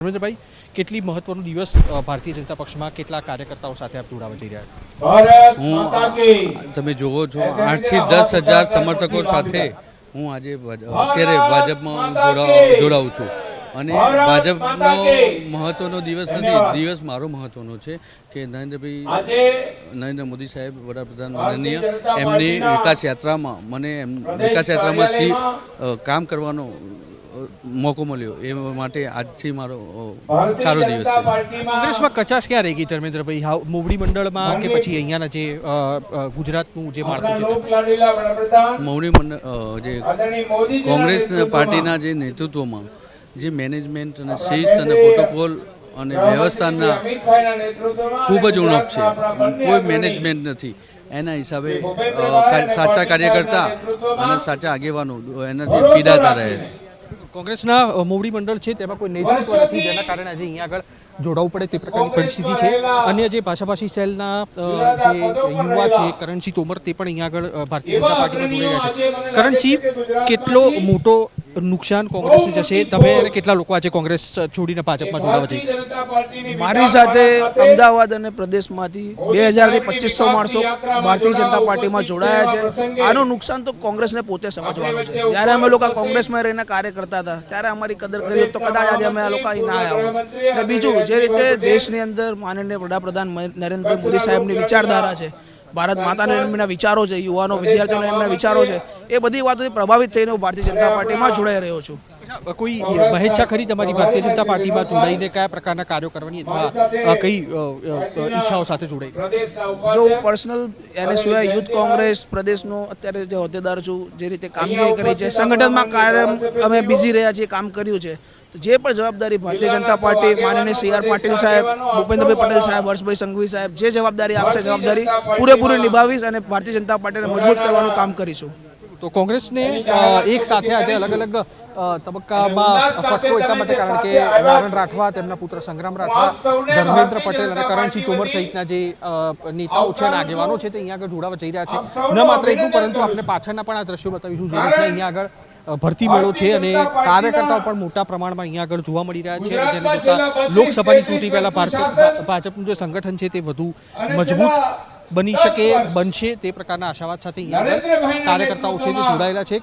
ધર્મેન્દ્રભાઈ કેટલી મહત્વનો દિવસ ભારતીય જનતા પક્ષમાં કેટલા કાર્યકર્તાઓ સાથે આપ જોડાવા જઈ રહ્યા છો? હું તમે જુઓ છો આઠથી દસ હજાર સમર્થકો સાથે હું આજે અત્યારે ભાજપમાં જોડાઉં છું. અને ભાજપનો મહત્વનો દિવસ નથી દિવસ મારો મહત્વનો છે કે નરેન્દ્રભાઈ નરેન્દ્ર મોદી સાહેબ વડાપ્રધાન માનનીય એમની વિકાસ યાત્રામાં મને એમ વિકાસ યાત્રામાં સી કામ કરવાનો મોકો મળ્યો. એ માટે આજથી મારો સારો દિવસ છે. કોંગ્રેસમાં કચાશ ક્યાં રહી ગઈ ધર્મેન્દ્રભાઈ? હા મોવડી મંડળમાં કે પછી અહીંયાના જે ગુજરાતનું જે માળખું છે? મોવડી મંડળ જે કોંગ્રેસ પાર્ટીના જે નેતૃત્વમાં જે મેનેજમેન્ટ અને શિસ્ત અને પ્રોટોકોલ અને વ્યવસ્થાના ખૂબ જ ઉણપ છે. કોઈ મેનેજમેન્ટ નથી. એના હિસાબે સાચા કાર્યકર્તા અને સાચા આગેવાનો એનાથી પીડાતા રહે છે કોંગ્રેસના મોવડી મંડળ છે તેમાં કોઈ નેતૃત્વ નથી જેના કારણે આજે અહીંયા આગળ જોડાવવું પડે તે પ્રકારની પરિસ્થિતિ છે. અન્ય જે ભાષાભાષી સેલના જે યુવા છે કરણસિંહ તોમર તે પણ અહીંયા આગળ ભારતીય જનતા પાર્ટીમાં જોડાઈ રહ્યા છે. કરણસિંહ કેટલો મોટો નુકસાન કોંગ્રેસને જશે. તમે અને કેટલા લોકો આજે કોંગ્રેસ છોડીને ભાજપમાં જોડાવા જઈ? મારી સાથે અમદાવાદ અને પ્રદેશમાંથી બે હજારથી પચીસો માણસો ભારતીય જનતા પાર્ટીમાં જોડાયા છે. આનું નુકસાન તો કોંગ્રેસને પોતે સમજવાનું છે. જ્યારે અમે લોકો કોંગ્રેસમાં રહીને કાર્ય કરતા હતા ત્યારે અમારી કદર કરી તો કદાચ આજે અમે આ લોકો અહીં ના આવ્યા અને બીજું જે રીતે દેશની અંદર માનનીય વડાપ્રધાન નરેન્દ્ર મોદી સાહેબની વિચારધારા છે ભારત માતાના એમના વિચારો છે, યુવાનો, વિદ્યાર્થીઓના એમના વિચારો છે, એ બધી વાતોથી પ્રભાવિત થઈને હું ભારતીય જનતા પાર્ટીમાં જોડાઈ રહ્યો છું. કોઈ મહેચ્છા ખરી તમારી ભારતીય જનતા પાર્ટીમાં જોડાઈને કયા પ્રકારના કાર્યો કરવાની અથવા કઈ ઈચ્છાઓ સાથે જોડાઈ? જો હું પર્સનલ એને સિવાય યુથ કોંગ્રેસ પ્રદેશનો અત્યારે જે હોદ્દેદાર છું જે રીતે કામગીરી કરી છે સંગઠનમાં કાર્યમ અમે બિઝી રહ્યા છીએ કામ કર્યું છે. તો જે પણ જવાબદારી ભારતીય જનતા પાર્ટી માનનીય સી આર પાટીલ સાહેબ ભૂપેન્દ્રભાઈ પટેલ સાહેબ હર્ષભાઈ સંઘવી સાહેબ જે જવાબદારી આપશે જવાબદારી પૂરેપૂરી નિભાવીશ અને ભારતીય જનતા પાર્ટીને મજબૂત કરવાનું કામ કરીશું. તો કોંગ્રેસને એક સાથે આજે અલગ અલગ તબક્કામાં ફટકો એટલા માટે કારણ કે નારાયણ રાઠવા તેમના પુત્ર સંગ્રામ રાઠવા ધર્મેન્દ્ર પટેલ અને કરણસિંહ તોમર સહિતના જે નેતાઓ છે અને આગેવાનો છે. તે અહીંયા આગળ જોડાવા જઈ રહ્યા છે. ન માત્ર એટલું પરંતુ આપણે પાછળના પણ આ દ્રશ્યો બતાવીશું જે રીતે અહીંયા આગળ ભરતી મેળો છે અને કાર્યકર્તાઓ પણ મોટા પ્રમાણમાં અહીંયા આગળ જોવા મળી રહ્યા છે. જેને જોતા લોકસભાની ચૂંટણી પહેલા ભારતીય ભાજપનું જે સંગઠન છે તે વધુ મજબૂત બની શકે બનશે તે પ્રકારના આશાવાદ સાથે કાર્યકર્તાઓ છે જોડાયેલા છે.